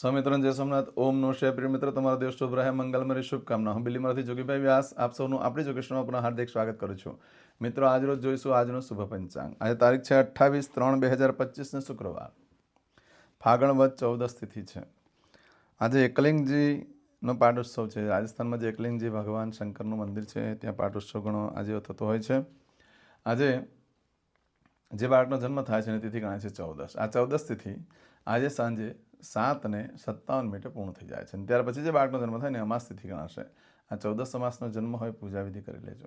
સ્વામિત્રણ જય સોમનાથ. ઓમ નો શ્રે પ્રિય મિત્ર, તમારો દિવસ શુભ રહે મંગલમય શુભકામના. હું બિલીમાંથી જોગીભાઈ વ્યાસ, આપ સૌનું આપણી જોગેશનમાં પુનઃ હાર્દિક સ્વાગત કરું છું. મિત્રો, આજ રોજ જોઈશું આજનો શુભ પંચાંગ. આજે તારીખ છે અઠ્ઠાવીસ ત્રણ બે હજાર પચીસને શુક્રવાર. ફાગણ વધ ચૌદસ તિથિ છે. આજે એકલિંગજીનો પાટોત્સવ છે. રાજસ્થાનમાં જે એકલિંગજી ભગવાન શંકરનું મંદિર છે, ત્યાં પાટોત્સવ ઘણો આજે થતો હોય છે. આજે જે બાળકનો જન્મ થાય છે એની તિથિ ગણાય છે ચૌદસ. આ ચૌદસ તિથિ આજે સાંજે સાત ને સત્તાવન મિનિટે પૂર્ણ થઈ જાય છે. અને ત્યાર પછી જે બાળકનો જન્મ થાય ને અમાસ તિથિ ગણાશે. આ ચૌદસ અમાસનો જન્મ હોય પૂજા વિધિ કરી લેજો.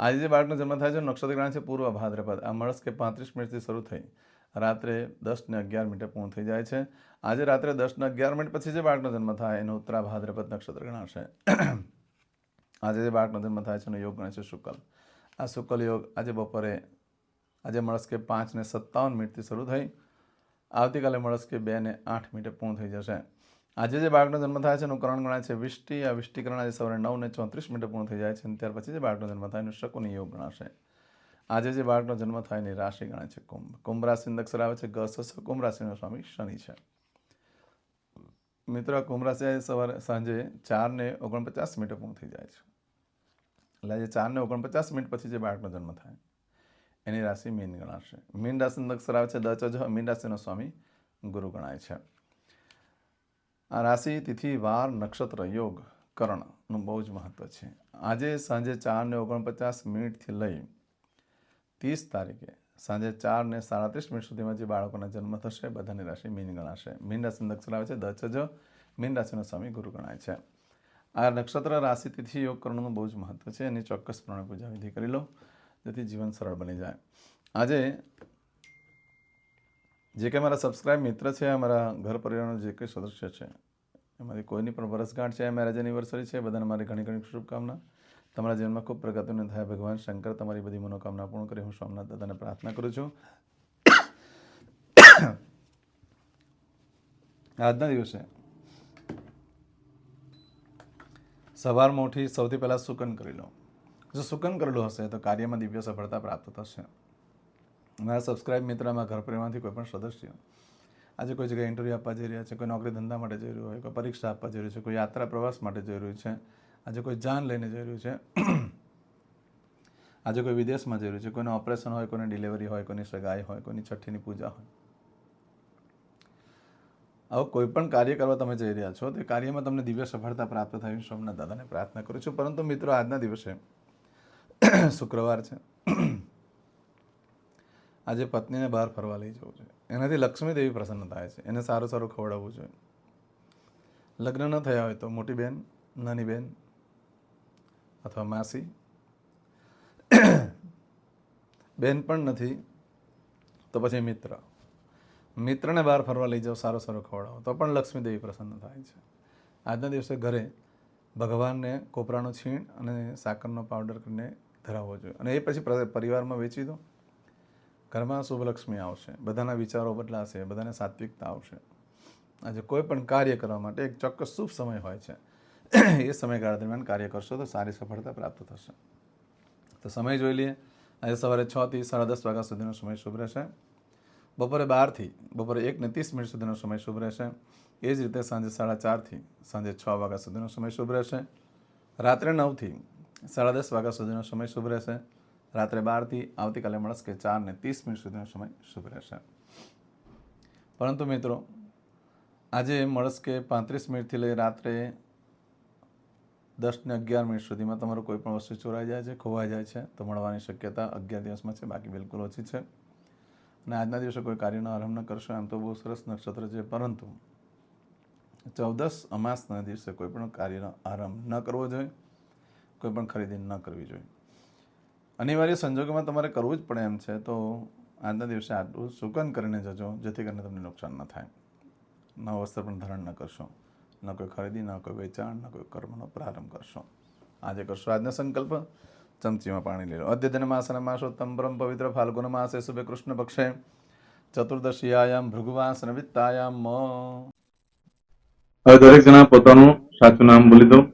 આજે જે બાળકનો જન્મ થાય છે નક્ષત્ર ગણાય છે પૂર્વ ભાદ્રપદ. આ મળસ કે પાંત્રીસ મિનિટથી શરૂ થઈ. રાત્રે દસ ને અગિયાર મિનિટે પૂર્ણ થઈ જાય છે. આજે રાત્રે દસ ને અગિયાર મિનિટ પછી જે બાળકનો જન્મ થાય એનો ઉત્તરા ભાદ્રપદ નક્ષત્ર ગણાશે. આજે જે બાળકનો જન્મ થાય છે એનો યોગ ગણાય છે શુકલ. આ શુકલ યોગ આજે બપોરે, આજે મળસ કે પાંચ ને સત્તાવન મિનિટથી શરૂ થઈ. આવતીકાલે મળસ્કે બે ને આઠ મિનિટે પૂર્ણ થઈ જશે. આજે જે બાળકનો જન્મ થાય છે એનું કરણ ગણાય છે વિષ્ટિ આ વિષ્ટિકરણ આજે સવારે નવ ને ચોત્રીસ મિનિટે પૂર્ણ થઈ જાય છે અને ત્યાર પછી જે બાળકનો જન્મ થાય એનું શકુની યોગ ગણાશે. આજે જે બાળકનો જન્મ થાય એની રાશિ ગણાય છે કુંભ. કુંભ રાશિ અક્ષર આવે છે ગસ કુંભ રાશિનો સ્વામી શનિ છે. મિત્રો, કુંભ રાશિ આજે સવારે સાંજે ચાર ને ઓગણપચાસ મિનિટે પૂર્ણ થઈ જાય છે. એટલે આજે ચાર ને ઓગણપચાસ મિનિટ પછી જે બાળકનો જન્મ થાય. એની રાશિ મીન ગણાશે. મીન રાશિનો અક્ષર આવે છે દ, ચ મીન રાશિનો સ્વામી ગુરુ ગણાય છે. આ રાશિ, તિથિ, વાર, નક્ષત્ર, યોગ, કરણનું બહુ જ મહત્વ છે. આજે સાંજે ચાર ને ઓગણપચાસ મિનિટથી લઈ ત્રીસ તારીખે સાંજે ચાર ને સાડત્રીસ મિનિટ સુધીમાં જે બાળકોના જન્મ થશે, બધાની રાશિ મીન ગણાશે. મીન રાશિ અક્ષર આવે છે દચ જ. મીન રાશિનો સ્વામી ગુરુ ગણાય છે. આ નક્ષત્ર, રાશિ, તિથિ, યોગ, કરણનું બહુ જ મહત્વ છે. એની ચોક્કસપણે પૂજા વિધિ કરી લો. જેથી જીવન સરળ બની જાય. આજે જે કંઈ મારા સબસ્ક્રાઇબ મિત્ર છે અમારા ઘર પરિવારનો જે કંઈ સદસ્ય છે, એમાંથી કોઈની પણ વર્ષગાંઠ છે મેરેજ એનિવર્સરી છે, બધાને મારી ઘણી ઘણી શુભકામના. તમારા જીવનમાં ખૂબ પ્રગતિને થાય. ભગવાન શંકર, તમારી બધી મનોકામના પૂર્ણ કરી. હું સોમનાથ દાદાને પ્રાર્થના કરું છું. આજના દિવસે સવારમાં ઉઠી સૌથી પહેલાં સુકન કરી લો. જો સુકન કરેલું હશે, તો કાર્યમાં દિવ્ય સફળતા પ્રાપ્ત થશે. મારા સબસ્ક્રાઇબ મિત્રમાં ઘર પરિવારમાંથી કોઈ પણ સદસ્ય આજે કોઈ જગ્યાએ ઇન્ટરવ્યૂ આપવા જઈ રહ્યા છે, કોઈ નોકરી ધંધા માટે જઈ રહ્યું હોય, કોઈ પરીક્ષા આપવા જઈ રહ્યું છે, કોઈ યાત્રા પ્રવાસ માટે જઈ રહ્યું છે, આજે કોઈ જાન લઈને જઈ રહ્યું છે, આજે કોઈ વિદેશમાં જઈ રહ્યું છે, કોઈનું ઓપરેશન હોય, કોઈની ડિલિવરી હોય, કોઈની સગાઈ હોય, કોઈની છઠ્ઠીની પૂજા હોય. આવું કોઈ પણ કાર્ય કરવા તમે જઈ રહ્યા છો, તે કાર્યમાં તમને દિવ્ય સફળતા પ્રાપ્ત થાય સોમનાથ દાદાને પ્રાર્થના કરું છું. પરંતુ મિત્રો, આજના દિવસે શુક્રવાર છે. આજે પત્નીને બહાર ફરવા લઈ જવું જોઈએ એનાથી લક્ષ્મી દેવી પ્રસન્ન થાય છે. એને સારું સારું ખવડાવવું જોઈએ. લગ્ન ન થયા હોય તો મોટી બેન, નાની બેન અથવા માસી બેન પણ નથી તો પછી મિત્ર. મિત્રને બહાર ફરવા લઈ જાઓ, સારો સારો ખવડાવો. તો પણ લક્ષ્મી દેવી પ્રસન્ન થાય છે. આજના દિવસે ઘરે ભગવાનને કોપરાનો છીણ અને સાકરનો પાવડર કરીને ધરાવવો જોઈએ. અને એ પછી પરિવારમાં વેચી દો. ઘરમાં શુભ લક્ષ્મી આવશે. બધાના વિચારો બદલાશે. બધાને સાત્વિકતા આવશે. આજે કોઈ પણ કાર્ય કરવા માટે એક ચોક્કસ શુભ સમય હોય છે. એ સમયગાળા દરમિયાન કાર્ય કરશો તો સારી સફળતા પ્રાપ્ત થશે. તો સમય જોઈ લઈએ. આજે સવારે છથી સાડા દસ વાગ્યા સુધીનો સમય શુભ રહેશે. બપોરે બારથી બપોરે એકને ત્રીસ મિનિટ સુધીનો સમય શુભ રહેશે. એ જ રીતે સાંજે સાડા ચારથી સાંજે છ વાગ્યા સુધીનો સમય શુભ રહેશે. રાત્રે નવથી સાડા દસ વાગ્યા સુધીનો સમય શુભ રહેશે. રાત્રે બારથી આવતીકાલે મળશે કે ચાર ને ત્રીસ મિનિટ સુધીનો સમય શુભ રહેશે. પરંતુ મિત્રો, આજે મળશે કે પાંત્રીસ મિનિટથી લઈ રાત્રે દસ ને અગિયાર મિનિટ સુધીમાં તમારું કોઈ પણ વસ્તુ ચોરાઈ જાય છે, ખોવાઈ જાય છે, તો મળવાની શક્યતા અગિયાર દિવસમાં છે, બાકી બિલકુલ ઓછી છે. અને આજના દિવસે કોઈ કાર્યનો આરંભ ન કરશો એમ તો બહુ સરસ નક્ષત્ર છે, પરંતુ ચૌદસ અમાસના દિવસે કોઈ પણ કાર્યનો આરંભ ન કરવો જોઈએ. કોઈ પણ ખરીદી ન કરવી જોઈએ. અનિવાર્ય સંજોગોમાં તમારે કરવું જ પડે એમ છે, તો આજના દિવસે આટલું સુકન કરીને જજો, જેથી કરીને તમને નુકસાન ન થાય. ન વસ્ત્ર પણ ધારણ ન કરશો. ન કોઈ ખરીદી, ન કોઈ વેચાણ, ન કોઈ કર્મનો પ્રારંભ કરશો. આજે કરશો આજનો સંકલ્પ. ચમચીમાં પાણી લઈ લો. અદ્યતન માસના માસોત્તમ પરમ પવિત્ર ફાલ્ગુન માસે શુભે કૃષ્ણ પક્ષે. ચતુર્દશીયામ ભૃગુવાસન વિત્તાયામ દરેક જણા પોતાનું સાચું નામ બોલી દો.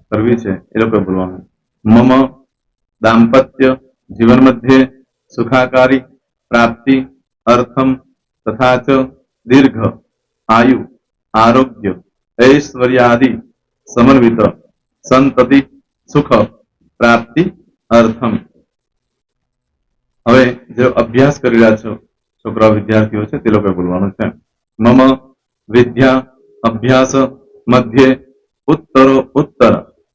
કરવી છે, એ લોકો બોલવાનું. મમ દાંપત્ય જીવન મધ્યે સુખાકારી પ્રાપ્તિ અર્થમ તથા દીર્ઘ આયુ આરોગ્ય ઐશ્વર્યાદિ સમન્વિત સંતતિ સુખ પ્રાપ્તિ અર્થમ. હવે જે અભ્યાસ કરી રહ્યા છો છોકરા વિદ્યાર્થીઓ છે, તે લોકોએ બોલવાનું છે. મમ વિદ્યા અભ્યાસ મધ્યે ઉત્તરો ઉત્તર